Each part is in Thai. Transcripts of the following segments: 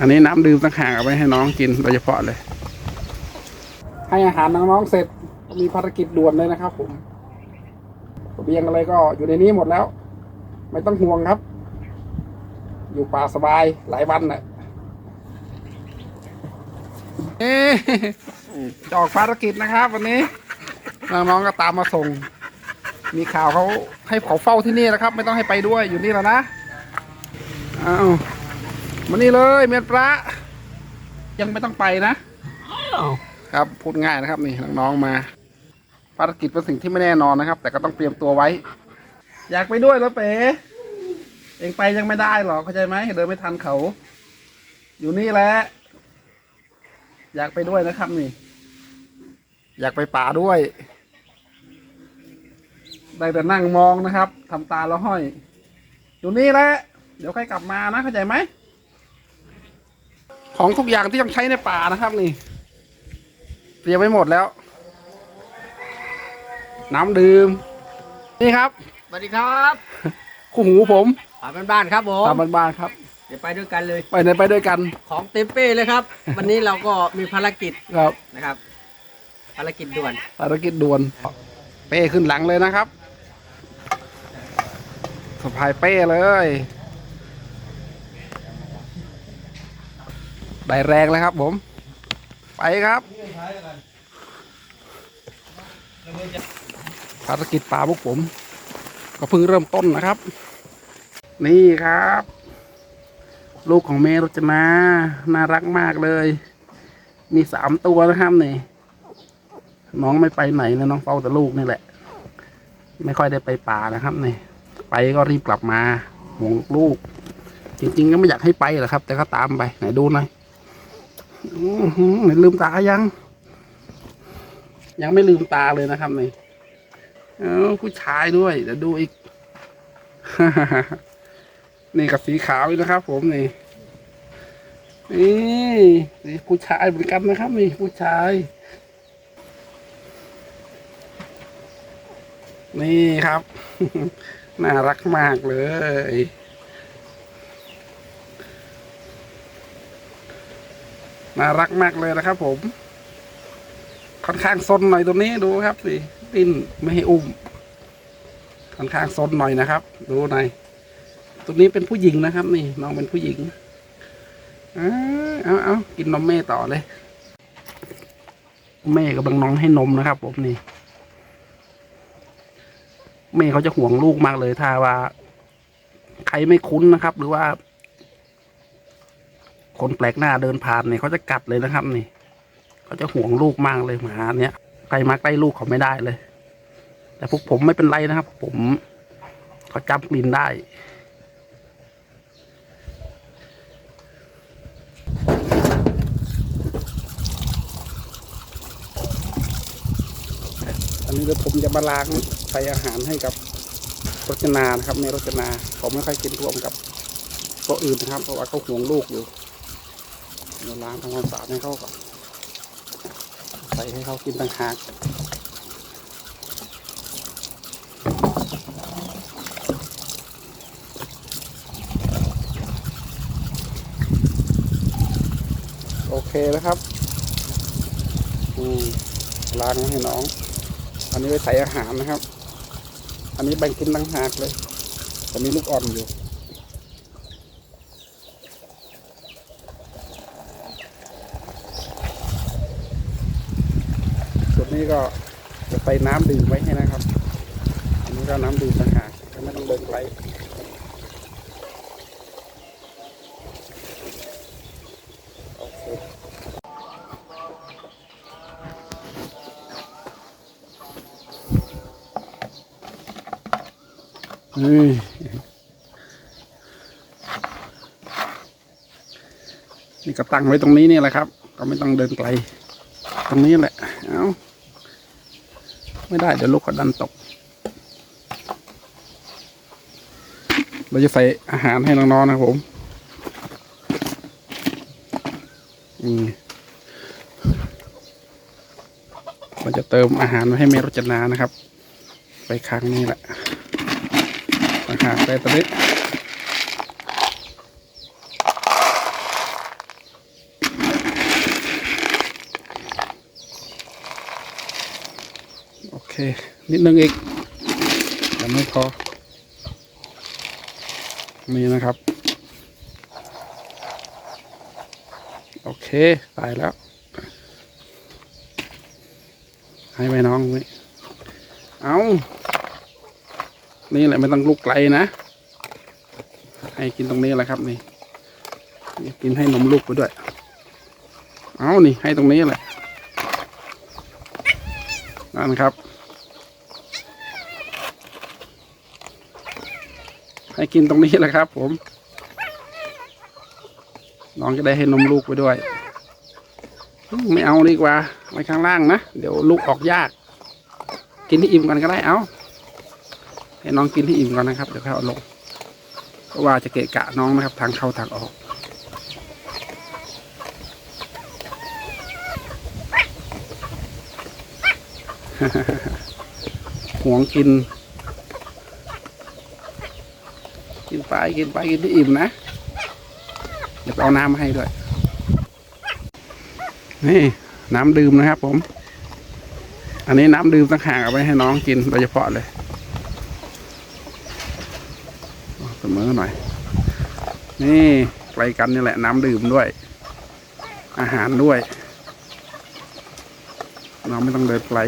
อันนี้น้ำดื่มต่างหากเอาไว้ให้น้องกินโดยเฉพาะเลย ให้อาหารน้องๆเสร็จมีภารกิจด่วนเลยนะครับ ผมเบียงอะไรก็อยู่ในนี้หมดแล้ว ไม่ต้องห่วงครับ อยู่ป่าสบายหลายวันน่ะเอ๊จออกภารกิจนะครับ วันนี้น้องๆก็ตามมาส่ง มีข่าวเขาให้เขาเฝ้าที่นี่นะครับ ไม่ต้องให้ไปด้วยอยู่นี่แล้วนะอ้าว มานี่เลยเมียนปลายังไม่ต้องไปนะครับ พูดง่ายนะครับนี่น้องๆมา ภารกิจเป็นสิ่งที่ไม่แน่นอนนะครับ แต่ก็ต้องเตรียมตัวไว้ อยากไปด้วยแล้วเป๋เองไปยังไม่ได้หรอกเข้าใจไหมเดินไม่ทันเขา อยู่นี่แหละอยากไปด้วยนะครับนี่ อยากไปป่าด้วย ได้แต่นั่งมองนะครับทำตาแล้วห้อย อยู่นี่แหละเดี๋ยวค่อยกลับมานะเข้าใจไหม ของทุกอย่างที่ต้องใช้ในป่านะครับนี่ เตรียมไว้หมดแล้ว น้ำดื่ม นี่ครับสวัสดีครับคู่หูผมป่าบ้านๆครับผมตามบ้านๆครับ เดี๋ยวไปด้วยกันเลย ไปไหนไปด้วยกัน ของเต็มเป้เลยครับ วันนี้เราก็มีภารกิจครับนะครับ ภารกิจด่วน ภารกิจด่วน เป้ขึ้นหลังเลยนะครับสะพายเป้เลย ได้แรงแล้วครับผม ไปครับภารกิจป่าพวกผม ก็เพิ่งเริ่มต้นนะครับ นี่ครับ ลูกของเมรุจนาน่ารักมากเลย มีสามตัวนะครับนี่ น้องไม่ไปไหนเลยน้องเฝ้าแต่ลูกนี่แหละ ไม่ค่อยได้ไปป่านะครับนี่ ไปก็รีบกลับมาห่วงลูก จริงๆก็ไม่อยากให้ไปหรอกครับ แต่ก็ตามไปไหนดูหน่อย ไหนลืมตายัง ยังไม่ลืมตาเลยนะครับนี่เออผู้ชายด้วยเดี๋ยวดูอีก นี่กับสีขาวนะครับ ผมนี่นี่สีผู้ชายเหมือนกันนะครับ นี่ผู้ชาย นี่ครับ น่ารักมากเลย น่ารักมากเลยนะครับผม ค่อนข้างซนหน่อยตัวนี้ดูครับสิดิ้นไม่ให้อุ้ม ค่อนข้างซนหน่อยนะครับ ดูหน่อยตัวนี้เป็นผู้หญิงนะครับ นี่น้องเป็นผู้หญิงเอาเอาเอากินนมแม่ต่อเลย แม่กำลังน้องให้นมนะครับผมนี่แม่เขาจะห่วงลูกมากเลยถ้าว่า ใครไม่คุ้นนะครับ หรือว่า คนแปลกหน้าเดินผ่านเนี่ยเขาจะกัดเลยนะครับนี่เขาจะห่วงลูกมากเลยหมาเนี้ยใครมาใกล้ลูกเขาไม่ได้เลย แต่พวกผมไม่เป็นไรนะครับ ผมเขาจำกลิ่นได้อันนี้เดี๋ยวผมจะมาล้างใส่อาหารให้กับรจนานะครับในรจนาเขาไม่ค่อยกินร่วมกับตัวอื่นนะครับ เพราะว่าเขาห่วงลูกอยู่ เดี๋ยวล้างทำความสะอาดให้เขาก่อนใส่ให้เขากินต่างหากโอเคแล้วครับอืมล้างให้น้อง อันนี้ไว้ใส่อาหารนะครับ อันนี้แบ่งกินต่างหากเลยแต่มีลูกอ่อนอยู่ นี้ก็จะใส่น้ำดื่มไว้ให้นะครับ อันนี้ก็น้ำดื่มต่างหากไม่ต้องเดินไกลเคนี่นี่ก็ตั้งไว้ตรงนี้นี่แหละครับ ก็ไม่ต้องเดินไกล ตรงนี้แหละ ไม่ได้เดี๋ยวลูกเขาดันตก เราจะใส่อาหารให้น้องๆนะครับผมอืมเราจะเติมอาหารให้เมรจนานะครับ ไปครั้งนี้แหละอาหากแต่ตอนนี้ นิดนึงอีกยังไม่พอนี่นะครับ โอเคตายแล้ว ให้ไปน้องนี่เอานี่แหละไม่ต้องลุกไกลนะ ให้กินตรงนี้แหละครับนี่นี่กินให้นมลูกไปด้วย เอานี่ให้ตรงนี้แหละนั่นครับ ให้กินตรงนี้แหละครับผม น้องจะได้ให้นมลูกไปด้วย ไม่เอาดีกว่าไว้ข้างล่างนะ เดี๋ยวลูกออกยาก กินที่อิ่มกันก็ได้เอาให้น้องกินที่อิ่มก่อนนะครับ เดี๋ยวค่อยเอาลง เพราะว่าจะเกะกะน้องนะครับ ทางเข้าทางออกห่วงกิน กิน ไปกินไปกินที่อิ่มนะเดี๋ยวเอาน้ำมาให้ด้วย นี่น้ำดื่มนะครับผม อันนี้น้ำดื่มต่างหากเอาไว้ให้น้องกินโดยเฉพาะเลยเสมอหน่อย นี่ไกลกันนี่แหละน้ำดื่มด้วย อาหารด้วยน้องไม่ต้องเดินไกล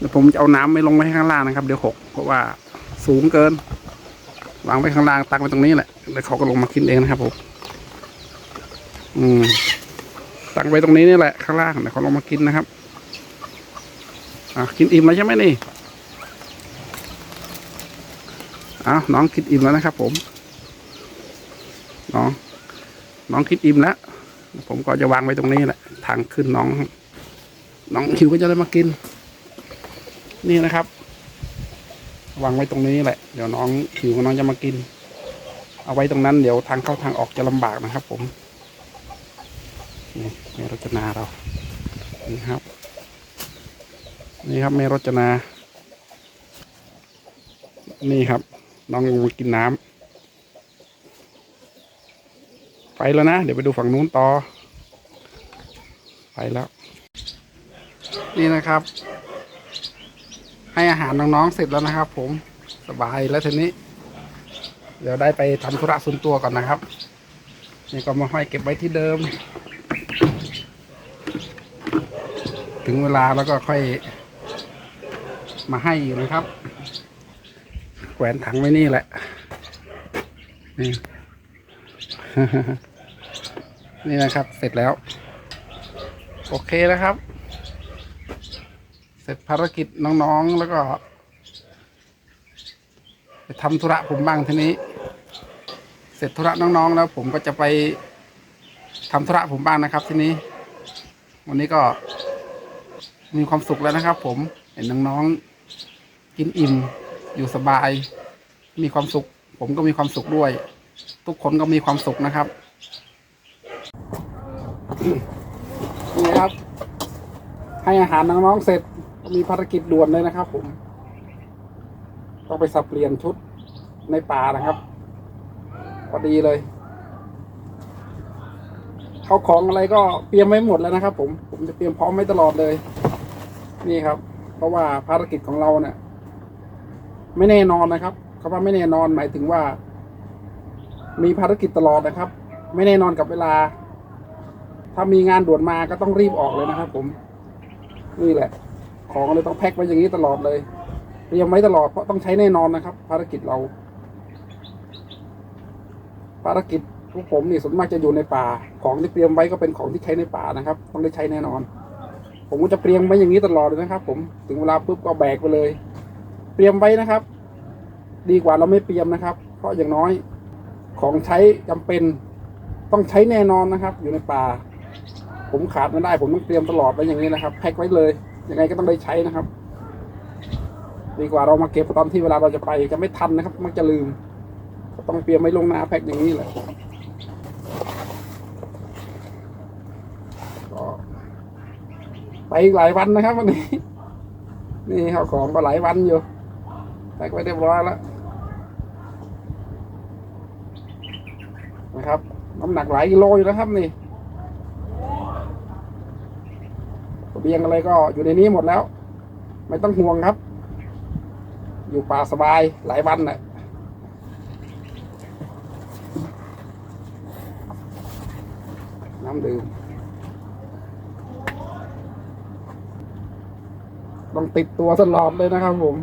เดี๋ยวผมจะเอาน้ำไม่ลงไว้ข้างล่างนะครับ เดี๋ยวหกเพราะว่าสูงเกินวางไว้ข้างล่างตักไว้ตรงนี้แหละแล้วเขาก็ลงมากินเองนะครับผมอืมตั้งไว้ตรงนี้นี่แหละข้างล่างเดี๋ยวเขาลงมากินนะครับ อะกินอิ่มแล้วใช่ไหมนี่อ้าวน้องกินอิ่มแล้วนะครับ ผมน้องน้องกินอิ่มแล้ว ผมก็จะวางไว้ตรงนี้แหละ ทางขึ้นน้อง น้องหิวก็จะได้มากิน นี่นะครับ วางไว้ตรงนี้แหละ เดี๋ยวน้องหิวน้องจะมากิน เอาไว้ตรงนั้นเดี๋ยวทางเข้าทางออกจะลำบากนะครับ ผม นี่แม่รจนาเรา นี่ครับ นี่ครับแม่รจนา นี่ครับ น้องลงมากินน้ำไปแล้วนะ เดี๋ยวไปดูฝั่งนู้นต่อ ไปแล้ว นี่นะครับ ให้อาหารน้องๆเสร็จแล้วนะครับ ผมสบายแล้วทีนี้ เดี๋ยวได้ไปทำธุระส่วนตัวก่อนนะครับนี่ก็มาห้อยเก็บไว้ที่เดิม ถึงเวลาแล้วก็ค่อยมาให้อยู่นะครับ แขวนถังไว้นี่แหละนี่นี่นะครับ เสร็จแล้ว โอเคแล้วครับ ร็จภารกิจน้องๆแล้วก็ไปทำธุระผมบ้างทีนี้ เสร็จธุระน้องๆ แล้ว ผมก็จะไปทำธุระผมบ้างนะครับ ทีนี้ วันนี้ก็มีความสุขแล้วนะครับ ผมเห็นน้องๆกินอิ่มอยู่สบาย มีความสุข ผมก็มีความสุขด้วย ทุกคนก็มีความสุขนะครับนี่ครับ ให้อาหารน้องๆเสร็จ มีภารกิจด่วนเลยนะครับ ผม ต้องไปสับเปลี่ยนชุดในป่านะครับพอดีเลยเขาของอะไรก็เตรียมไว้หมดแล้วนะครับ ผมผมจะเตรียมพร้อมไว้ตลอดเลย นี่ครับ เพราะว่าภารกิจของเราเนี่ยไม่แน่นอนนะครับคำว่าไม่แน่นอนหมายถึงว่า มีภารกิจตลอดนะครับ ไม่แน่นอนกับเวลา ถ้ามีงานด่วนมาก็ต้องรีบออกเลยนะครับ ผมนี่แหละ ของเลยต้องแพ็คไว้อย่างนี้ตลอดเลยเตรียมไว้ตลอดเพราะต้องใช้แน่นอนนะครับ ภารกิจเรา ภารกิจพวกผมนี่ส่วนมากจะอยู่ในป่า ของที่เตรียมไว้ก็เป็นของที่ใช้ในป่านะครับ ต้องได้ใช้แน่นอน ผมก็จะเตรียมไว้อย่างนี้ตลอดเลยนะครับ ผมถึงเวลาปุ๊บก็แบกไปเลย เตรียมไว้นะครับ ดีกว่าเราไม่เตรียมนะครับ เพราะอย่างน้อยของใช้จำเป็นต้องใช้แน่นอนนะครับ อยู่ในป่า ผมขาดไม่ได้ ผมต้องเตรียมตลอดไว้อย่างนี้นะครับแพ็คไว้เลย ยังไงก็ต้องได้ใช้นะครับ ดีกว่าเรามาเก็บตอนที่เวลาเราจะไปจะไม่ทันนะครับ มักจะลืม ต้องเตรียมไว้ลงหน้าแพ็คอย่างนี้แหละไปอีกหลายวันนะครับวันนี้ นี่ข้าวของก็หลายวันอยู่แพ็คไว้เรียบร้อยแล้วนะครับน้ำหนักหลายกิโลอยู่นะครับนี่ บียงอะไรก็อยู่ในนี้หมดแล้ว ไม่ต้องห่วงครับ อยู่ป่าสบายหลายวันน่ะน้ำดื่มต้องติดตัวตลอดเลยนะครับผม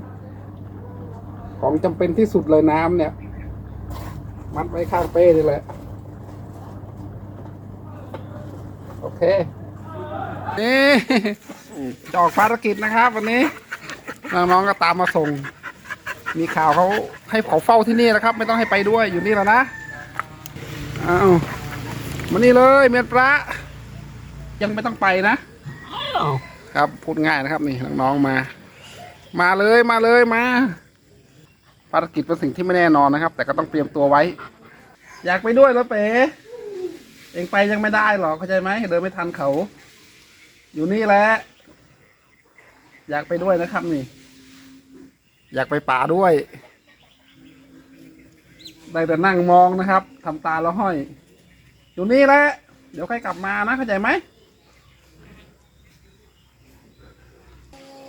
ของจำเป็นที่สุดเลยน้ำเนี่ย มัดไว้ข้างเป้นี่แหละ โอเค นี่จะออกภารกิจนะครับวันนี้น้องๆก็ตามมาส่ง มีข่าวเขาให้เขาเฝ้าที่นี่นะครับ ไม่ต้องให้ไปด้วยอยู่นี่แล้วนะอ้าวมานี่เลยเมียนปลายังไม่ต้องไปนะครับพูดง่ายนะครับนี่น้องๆมา มาเลยมาเลยมา ภารกิจเป็นสิ่งที่ไม่แน่นอนนะครับ แต่ก็ต้องเตรียมตัวไว้ อยากไปด้วยแล้วเป๋เองไปยังไม่ได้หรอกเข้าใจไหมเดินไม่ทันเขา อยู่นี่แหละ อยากไปด้วยนะครับนี่ อยากไปป่าด้วย ได้แต่นั่งมองนะครับทำตาแล้วห้อย อยู่นี่แหละ เดี๋ยวค่อยกลับมานะเข้าใจไหม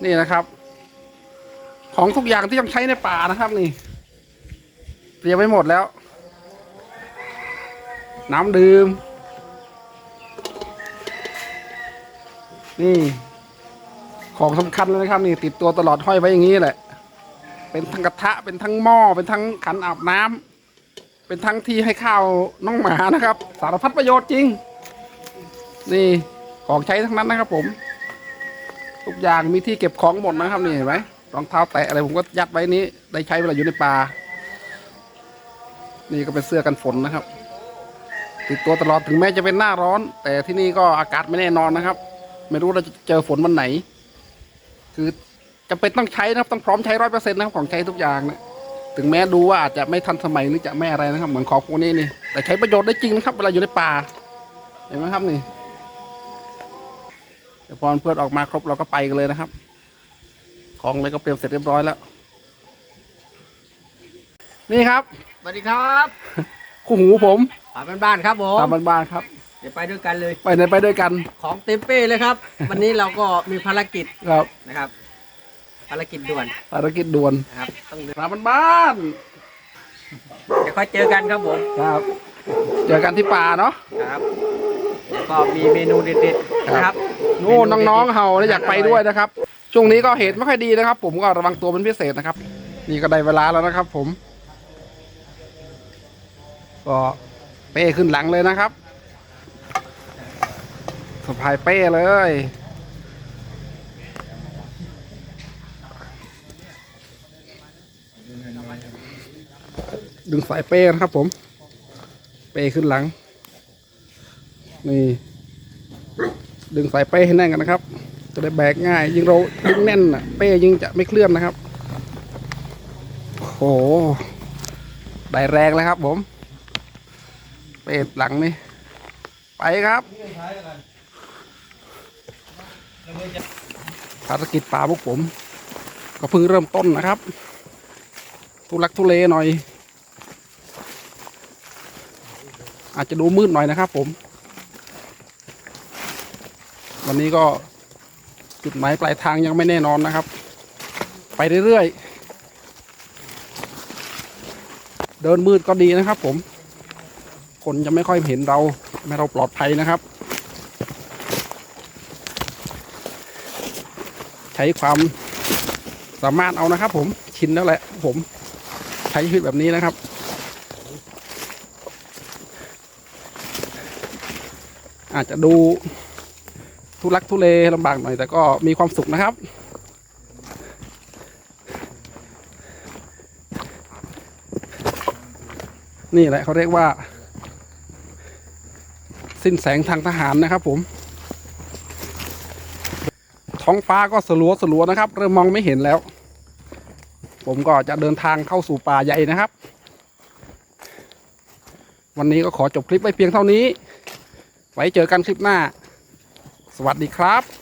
นี่นะครับ ของทุกอย่างที่ต้องใช้ในป่านะครับนี่ เตรียมไว้หมดแล้ว น้ำดื่ม นี่ ของสำคัญเลยนะครับ นี่ติดตัวตลอดห้อยไว้อย่างนี้แหละ เป็นทั้งกระทะเป็นทั้งหม้อเป็นทั้งขันอาบน้ำเป็นทั้งที่ให้ข้าวน้องหมานะครับ สารพัดประโยชน์จริง นี่ของใช้ทั้งนั้นนะครับผม ทุกอย่างมีที่เก็บของหมดนะครับนี่เห็นไหมรองเท้าแตะอะไรผมก็ยัดไว้นี้ ได้ใช้เวลาอยู่ในป่า นี่ก็เป็นเสื้อกันฝนนะครับ ติดตัวตลอดถึงแม้จะเป็นหน้าร้อน แต่ที่นี่ก็อากาศไม่แน่นอนนะครับ ไม่รู้เราจะเจอฝนวันไหน คือจะเป็นต้องใช้นะครับ ต้องพร้อมใช้ร้อยเปอร์เซ็นต์นะครับของใช้ทุกอย่างนะถึงแม้ดูว่าอาจจะไม่ทันสมัยหรือจะไม่อะไรนะครับ เหมือนของพวกนี้นี่ แต่ใช้ประโยชน์ได้จริงนะครับ เวลาอยู่ในป่า เห็นไหมครับนี่เดี๋ยวพอเพื่อนออกมาครบเราก็ไปกันเลยนะครับ ของอะไรก็เตรียมเสร็จเรียบร้อยแล้ว นี่ครับ สวัสดีครับ คู่หูผมป่าบ้านๆครับผมตามบ้านๆครับ เดี๋ยวไปด้วยกันเลย ไปไหนไปด้วยกันของเต็มเป้เลยครับ วันนี้เราก็มีภารกิจครับนะครับ ภารกิจด่วนภารกิจด่วนนะครับต้องเดินตามบ้านเดี๋ยวค่อยเจอกันครับผมๆครับ เจอกันที่ป่าเนาะ ครับเดี๋ยวก็มีเมนูเด็ดๆนะครับโน่นน้องๆเห่าแล้วอยากไปด้วยนะครับ ช่วงนี้ก็เหตุไม่ค่อยดีนะครับ ผมก็ระวังตัวเป็นพิเศษนะครับ นี่ก็ได้เวลาแล้วนะครับ ผม ก็เป้ขึ้นหลังเลยนะครับ สะพายเป้เลย ดึงสายเป้นะครับผม เป้ขึ้นหลัง นี่ ดึงสายเป้ให้แน่นกันนะครับ จะได้แบกง่าย ยิ่งเราดึงแน่นน่ะ เป้ยิ่งจะไม่เคลื่อนนะครับโอ้โห ได้แรงแล้วครับผม เป้หลังนี่ไปครับ ภารกิจป่าพวกผม ก็เพิ่งเริ่มต้นนะครับ ทุลักทุเลหน่อย อาจจะดูมืดหน่อยนะครับผม วันนี้ก็จุดหมายปลายทางยังไม่แน่นอนนะครับ ไปเรื่อยๆ เดินมืดก็ดีนะครับผม คนจะไม่ค่อยเห็นเราไม่เราปลอดภัยนะครับ ใช้ความสามารถเอานะครับ ผมชินแล้วแหละ ผมใช้ชีวิตแบบนี้นะครับ อาจจะดูทุลักทุเลลำบากหน่อย แต่ก็มีความสุขนะครับ นี่แหละเขาเรียกว่า สิ้นแสงทางทหารนะครับผม ท้องฟ้าก็สลัวสลัวนะครับ เริ่มมองไม่เห็นแล้ว ผมก็จะเดินทางเข้าสู่ป่าใหญ่นะครับ วันนี้ก็ขอจบคลิปไว้เพียงเท่านี้ ไว้เจอกันคลิปหน้า สวัสดีครับ